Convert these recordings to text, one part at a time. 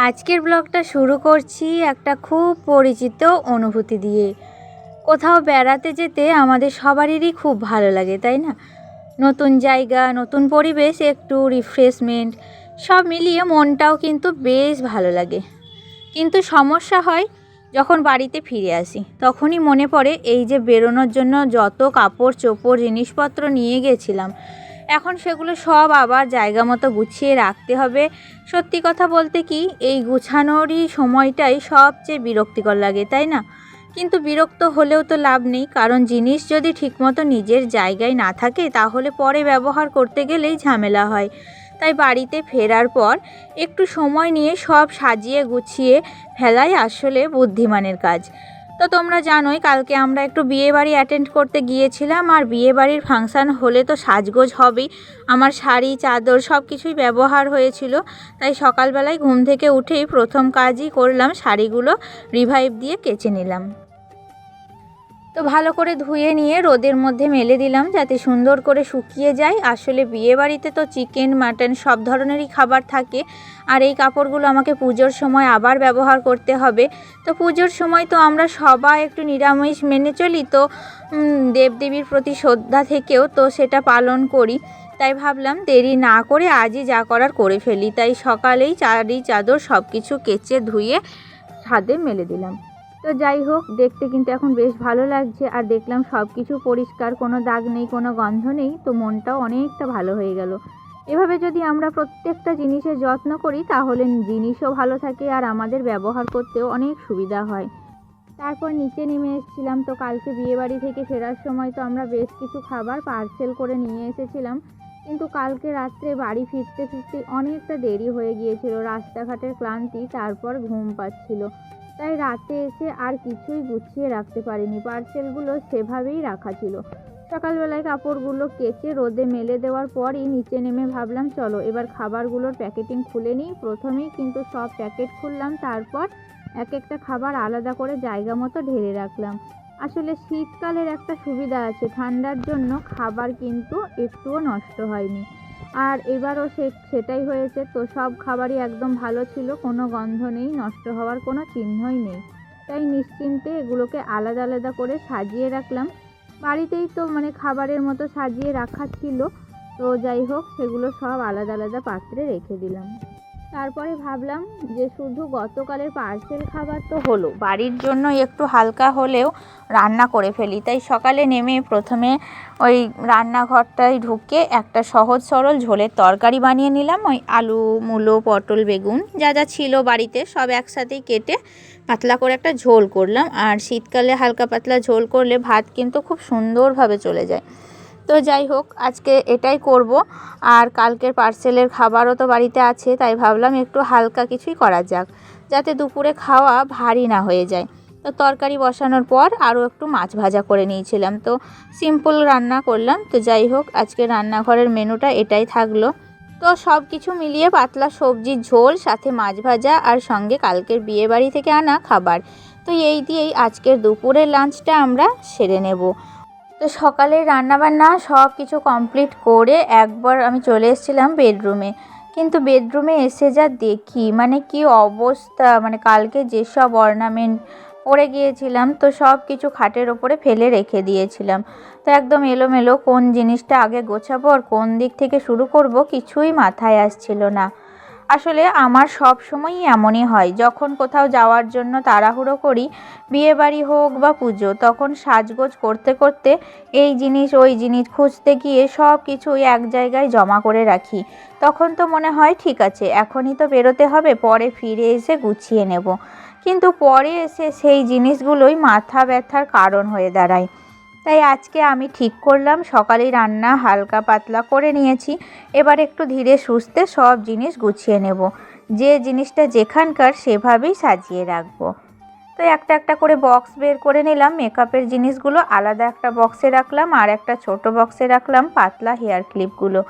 আজকের ব্লগটা শুরু করছি একটা খুব পরিচিত অনুভূতি দিয়ে। কোথাও বেড়াতে যেতে আমাদের সবারই খুব ভালো লাগে, তাই না? নতুন জায়গা, নতুন পরিবেশ, একটু রিফ্রেশমেন্ট সব মিলিয়ে মনটাও কিন্তু বেশ ভালো লাগে। কিন্তু সমস্যা হয় যখন বাড়িতে ফিরে আসি, তখনই মনে পড়ে এই যে বেরোনোর জন্য যত কাপড় চোপড় জিনিসপত্র নিয়ে গেছিলাম এখন সেগুলো সব আবার জায়গা মতো গুছিয়ে রাখতে হবে। সত্যি কথা বলতে কি, এই গুছানোরই সময়টাই সবচেয়ে বিরক্তিকর লাগে, তাই না? কিন্তু বিরক্ত হলেও তো লাভ নেই, কারণ জিনিস যদি ঠিকমতো নিজের জায়গায় না থাকে, তাহলে পরে ব্যবহার করতে গেলেই ঝামেলা হয়। তাই বাড়িতে ফেরার পর একটু সময় নিয়ে সব সাজিয়ে গুছিয়ে ফেলাই আসলে বুদ্ধিমানের কাজ। তো তোমরা জানোই, কালকে আমরা একটু বিয়ে বাড়ি অ্যাটেন্ড করতে গিয়েছিলাম আর বিয়ে বাড়ির ফাংশান হলে তো সাজগোজ হবেই। আমার শাড়ি, চাদর সব কিছুই ব্যবহার হয়েছিল, তাই সকালবেলায় ঘুম থেকে উঠেই প্রথম কাজই করলাম শাড়িগুলো রিভাইভ দিয়ে কেচে নিলাম। তো ভালো করে ধুয়ে নিয়ে রোদের মধ্যে মেলে দিলাম যাতে সুন্দর করে শুকিয়ে যায়। আসলে বিয়ে বাড়িতে তো চিকেন, মাটন সব ধরনেরই খাবার থাকে আর এই কাপড়গুলো আমাকে পুজোর সময় আবার ব্যবহার করতে হবে। তো পুজোর সময় তো আমরা সবাই একটু নিরামিষ মেনে চলি তো দেবদেবীর প্রতি শ্রদ্ধা থেকেও তো সেটা পালন করি। তাই ভাবলাম দেরি না করে আজই যা করার করে ফেলি। তাই সকালেই চারি চাদর সব কিছু কেচে ধুয়ে ছাদে মেলে দিলাম। তো যাই হোক, দেখতে কিন্তু এখন বেশ ভালো লাগছে। আর দেখলাম সব কিছু পরিষ্কার, কোনো দাগ নেই, কোনো গন্ধ নেই, তো মনটাও অনেকটা ভালো হয়ে গেল। এভাবে যদি আমরা প্রত্যেকটা জিনিসের যত্ন করি, তাহলে জিনিসও ভালো থাকে আর আমাদের ব্যবহার করতেও অনেক সুবিধা হয়। তারপর নিচে নেমে এসেছিলাম তো কালকে বিয়েবাড়ি থেকে ফেরার সময় তো আমরা বেশ কিছু খাবার পার্সেল করে নিয়ে এসেছিলাম। কিন্তু কালকে রাত্রে বাড়ি ফিরতে ফিরতে অনেকটা দেরি হয়ে গিয়েছিল, রাস্তাঘাটের ক্লান্তি, তারপর ঘুম পাচ্ছিল। তাই রাতে এসে আর কিছুই গুছিয়ে রাখতে পারিনি। পার্সেলগুলো সেভাবেই রাখা ছিল। সকালবেলায় কাপড়গুলো কেচে রোদে মেলে দেওয়ার পরই নিচে নেমে ভাবলাম, চলো এবার খাবারগুলোর প্যাকেটিং খুলে নিই প্রথমেই, কিন্তু সব প্যাকেট খুললাম, তারপর এক একটা খাবার আলাদা করে জায়গা মতো ঢেলে রাখলাম। আসলে শীতকালের একটা সুবিধা আছে, ঠান্ডার জন্য খাবার কিন্তু একটুও নষ্ট হয়নি। আর এবারও সে সেটাই হয়েছে। তো সব খাবারই একদম ভালো ছিল, কোনো গন্ধ নেই, নষ্ট হওয়ার কোনো চিহ্নই নেই। তাই নিশ্চিন্তে এগুলোকে আলাদা আলাদা করে সাজিয়ে রাখলাম। বাড়িতেই তো মানে খাবারের মতো সাজিয়ে রাখা ছিল। তো যাই হোক, সেগুলো সব আলাদা আলাদা পাত্রে রেখে দিলাম। তারপরে ভাবলাম যে শুধু গতকালের পার্সেল খাবার তো হলো, বাড়ির জন্য একটু হালকা হলেও রান্না করে ফেলি। তাই সকালে নেমে প্রথমে ওই রান্নাঘরটায় ঢুকে একটা সহজ সরল ঝোলের তরকারি বানিয়ে নিলাম, ওই আলু, মূলো, পটল, বেগুন, যা যা ছিল বাড়িতে সব একসাথেই কেটে পাতলা করে একটা ঝোল করলাম। আর শীতকালে হালকা পাতলা ঝোল করলে ভাত কিন্তু খুব সুন্দরভাবে চলে যায়। তো যাই হোক, আজকে এটাই করব। আর কালকের পার্সেলের খাবারও তো বাড়িতে আছে, তাই ভাবলাম একটু হালকা কিছুই করা যাক, যাতে দুপুরে খাওয়া ভারী না হয়ে যায়। তো তরকারি বসানোর পর আরও একটু মাছ ভাজা করে নিয়েছিলাম। তো সিম্পল রান্না করলাম। তো যাই হোক, আজকে রান্নাঘরের মেনুটা এটাই থাকল। তো সব কিছু মিলিয়ে পাতলা সবজির ঝোল, সাথে মাছ ভাজা আর সঙ্গে কালকের বিয়ে বাড়ি থেকে আনা খাবার। তো এই দিয়েই আজকের দুপুরের লাঞ্চটা আমরা সেরে নেব। তো সকালে রান্নাবান্না সব কিছু কমপ্লিট করে একবার আমি চলে এসেছিলাম বেডরুমে কিন্তু বেডরুমে এসে যা দেখি মানে কি অবস্থা মানে কালকে যেসব অর্নামেন্ট পরে গিয়েছিলাম, তো সব কিছু খাটের ওপরে ফেলে রেখে দিয়েছিলাম। তো একদম এলোমেলো কোন জিনিসটা আগে গোছাবো আর কোন দিক থেকে শুরু করব কিছুই মাথায় আসছিল না। আসলে আমার সব সময়ই এমনই হয়। যখন কোথাও যাওয়ার জন্য তাড়াহুড়ো করি বিয়ে বাড়ি হোক বা পুজো, তখন সাজগোজ করতে করতে এই জিনিস, ওই জিনিস খুঁজতে গিয়ে সব কিছুই এক জায়গায় জমা করে রাখি। তখন তো মনে হয়, ঠিক আছে, এখনই তো বেরোতে হবে, পরে ফিরে এসে গুছিয়ে নেব। কিন্তু পরে এসে সেই জিনিসগুলোই মাথা ব্যথার কারণ হয়ে দাঁড়ায়। তাই আজকে আমি ঠিক করলাম, সকালেই রান্না হালকা পাতলা করে নিয়েছি। এবার একটু ধীরে সুস্থে সব জিনিস গুছিয়ে নেব। যে জিনিসটা যেখানকার সেভাবেই সাজিয়ে রাখব। তো একটা একটা করে বক্স বের করে নিলাম। মেকআপের জিনিসগুলো আলাদা একটা বক্সে রাখলাম আর একটা ছোট বক্সে রাখলাম পাতলা হেয়ার ক্লিপগুলো।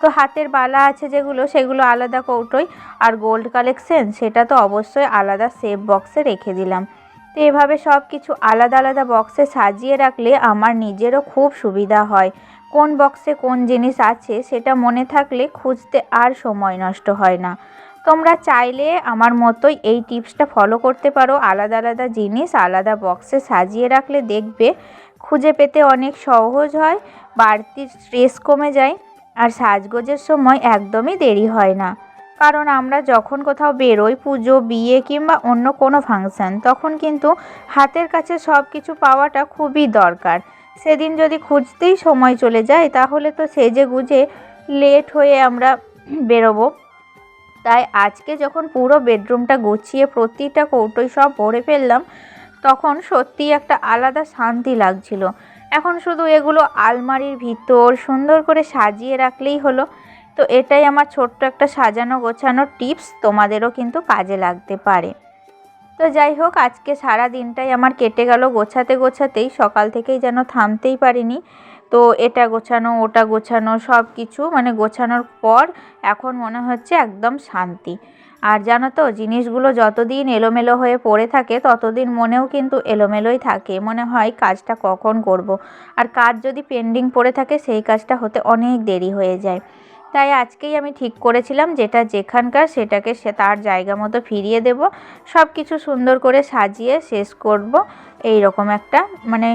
তো হাতের বালা আছে যেগুলো, সেগুলো আলাদা কৌটোয় আর গোল্ড কালেকশন, সেটা তো অবশ্যই আলাদা সেফ বক্সে রেখে দিলাম। তো এভাবে সব কিছু আলাদা আলাদা বক্সে সাজিয়ে রাখলে আমার নিজেরও খুব সুবিধা হয়। কোন বক্সে কোন জিনিস আছে সেটা মনে থাকলে খুঁজতে আর সময় নষ্ট হয় না। তোমরা চাইলে আমার মতোই এই টিপসটা ফলো করতে পারো। আলাদা আলাদা জিনিস আলাদা বক্সে সাজিয়ে রাখলে দেখবে খুঁজে পেতে অনেক সহজ হয়, বাড়তি স্ট্রেস কমে যায় আর সাজগোজের সময় একদমই দেরি হয় না। কারণ আমরা যখন কোথাও বেরোই, পুজো, বিয়ে কিংবা অন্য কোনো ফাংশন, তখন কিন্তু হাতের কাছে সব কিছু পাওয়াটা খুবই দরকার। সেদিন যদি খুঁজতেই সময় চলে যায়, তাহলে তো সেজে গুজে লেট হয়ে আমরা বেরোবো। তাই আজকে যখন পুরো বেডরুমটা গুছিয়ে প্রতিটা কৌটোই সব ভরে ফেললাম, তখন সত্যিই একটা আলাদা শান্তি লাগছিল। এখন শুধু এগুলো আলমারির ভিতর সুন্দর করে সাজিয়ে রাখলেই হলো। তো এটাই আমার ছোট্ট একটা সাজানো গোছানো টিপস, তোমাদেরও কিন্তু কাজে লাগতে পারে। তো যাই হোক, আজকে সারা দিনটাই আমার কেটে গেল গোছাতে গোছাতেই, সকাল থেকেই যেন থামতেই পারিনি। তো এটা গোছানো, ওটা গোছানো সব কিছু মানে গোছানোর পর এখন মনে হচ্ছে একদম শান্তি। আর জানো তো, জিনিসগুলো যতদিন এলোমেলো হয়ে পড়ে থাকে, ততদিন মনেও কিন্তু এলোমেলোই থাকে। মনে হয় কাজটা কখন করব। আর কাজ যদি পেন্ডিং পড়ে থাকে, সেই কাজটা হতে অনেক দেরি হয়ে যায়। তাই আজকেই আমি ঠিক করেছিলাম যেটা যেখানকার সেটাকে সে তার জায়গা মতো ফিরিয়ে দেব। সব কিছু সুন্দর করে সাজিয়ে শেষ করব। এই রকম একটা মানে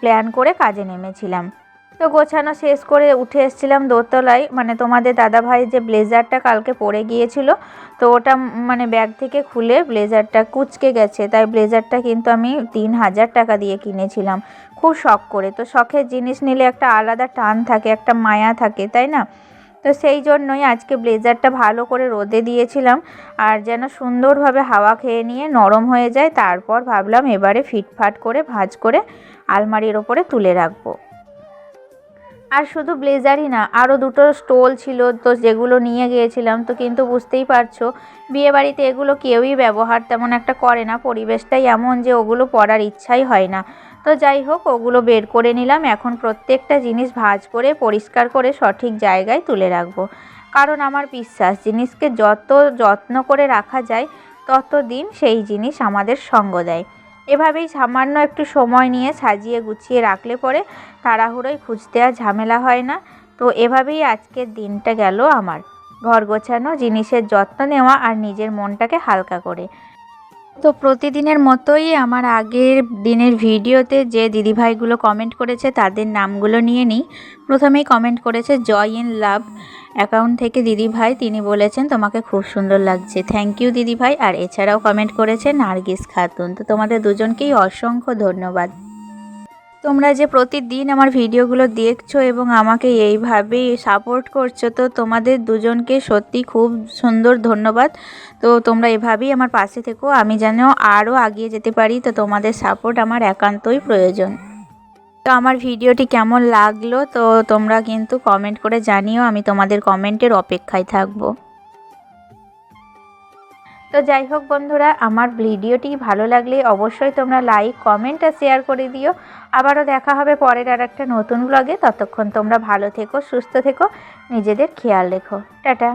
প্ল্যান করে কাজে নেমেছিলাম। তো গোছানো শেষ করে উঠে এসেছিলাম দোতলায়। মানে তোমাদের দাদাভাই যে ব্লেজারটা কালকে পরে গিয়েছিল, তো ওটা মানে ব্যাগ থেকে খুলে ব্লেজারটা কুচকে গেছে। তাই ব্লেজারটা কিন্তু আমি তিন হাজার টাকা দিয়ে কিনেছিলাম। খুব শখ করে। তো শখের জিনিস নিলে একটা আলাদা টান থাকে, একটা মায়া থাকে, তাই না? তো সেই জন্যই আজকে ব্লেজারটা ভালো করে রোদে দিয়েছিলাম আর যেন সুন্দরভাবে হাওয়া খেয়ে নিয়ে নরম হয়ে যায়, তারপর ভাবলাম এবারে ফিটফাট করে ভাঁজ করে আলমারির ওপরে তুলে রাখব। আর শুধু ব্লেজারই না, আরও দুটো স্টোল ছিল তো যেগুলো নিয়ে গিয়েছিলাম, তো কিন্তু বুঝতেই পারছ বিয়েবাড়িতে এগুলো কেউই ব্যবহার তেমন একটা করে না, পরিবেশটাই এমন যে ওগুলো পরার ইচ্ছাই হয় না। তো যাই হোক, ওগুলো বের করে নিলাম। এখন প্রত্যেকটা জিনিস ভাঁজ করে, পরিষ্কার করে সঠিক জায়গায় তুলে রাখব। কারণ আমার বিশ্বাস, জিনিসকে যত যত্ন করে রাখা যায় তত দিন সেই জিনিস আমাদের সঙ্গ দেয়। এভাবেই সামান্য একটু সময় নিয়ে সাজিয়ে গুছিয়ে রাখলে পরে তাড়াহুড়োই খুঁজতে আর ঝামেলা হয় না। তো এভাবেই আজকের দিনটা গেল আমার। ঘর গোছানো, জিনিসের যত্ন নেওয়া আর নিজের মনটাকে হালকা করে। তো প্রতিদিনের মতোই আমার আগের দিনের ভিডিওতে যে দিদিভাইগুলো কমেন্ট করেছে তাদের নামগুলো নিয়ে নিই। প্রথমেই কমেন্ট করেছে জয় ইন লাভ অ্যাকাউন্ট থেকে দিদিভাই, তিনি বলেছেন, তোমাকে খুব সুন্দর লাগছে। থ্যাংক ইউ দিদিভাই। আর এছাড়াও কমেন্ট করেছে, নার্গিস খাতুন। তো তোমাদের দুজনকেই অসংখ্য ধন্যবাদ। তোমরা যে প্রতিদিন আমার ভিডিওগুলো দেখছ এবং আমাকে এইভাবেই সাপোর্ট করছ, তো তোমাদের দুজনকে সত্যি খুব সুন্দর ধন্যবাদ। তো তোমরা এভাবেই আমার পাশে থেকো, আমি যেন আরও আগিয়ে যেতে পারি, তো তোমাদের সাপোর্ট আমার একান্তই প্রয়োজন। তো আমার ভিডিওটি কেমন লাগল, তো তোমরা কিন্তু কমেন্ট করে জানিও, আমি তোমাদের কমেন্টের অপেক্ষায় থাকব। তো যাই হোক বন্ধুরা, আমার ভিডিওটি ভালো লাগলে অবশ্যই তোমরা লাইক কমেন্ট আর শেয়ার করে দিও। আবারও দেখা হবে পরের আর একটা নতুন ব্লগে ততক্ষণ তোমরা ভালো থেকো, সুস্থ থেকো, নিজেদের খেয়াল রেখো। টাটা।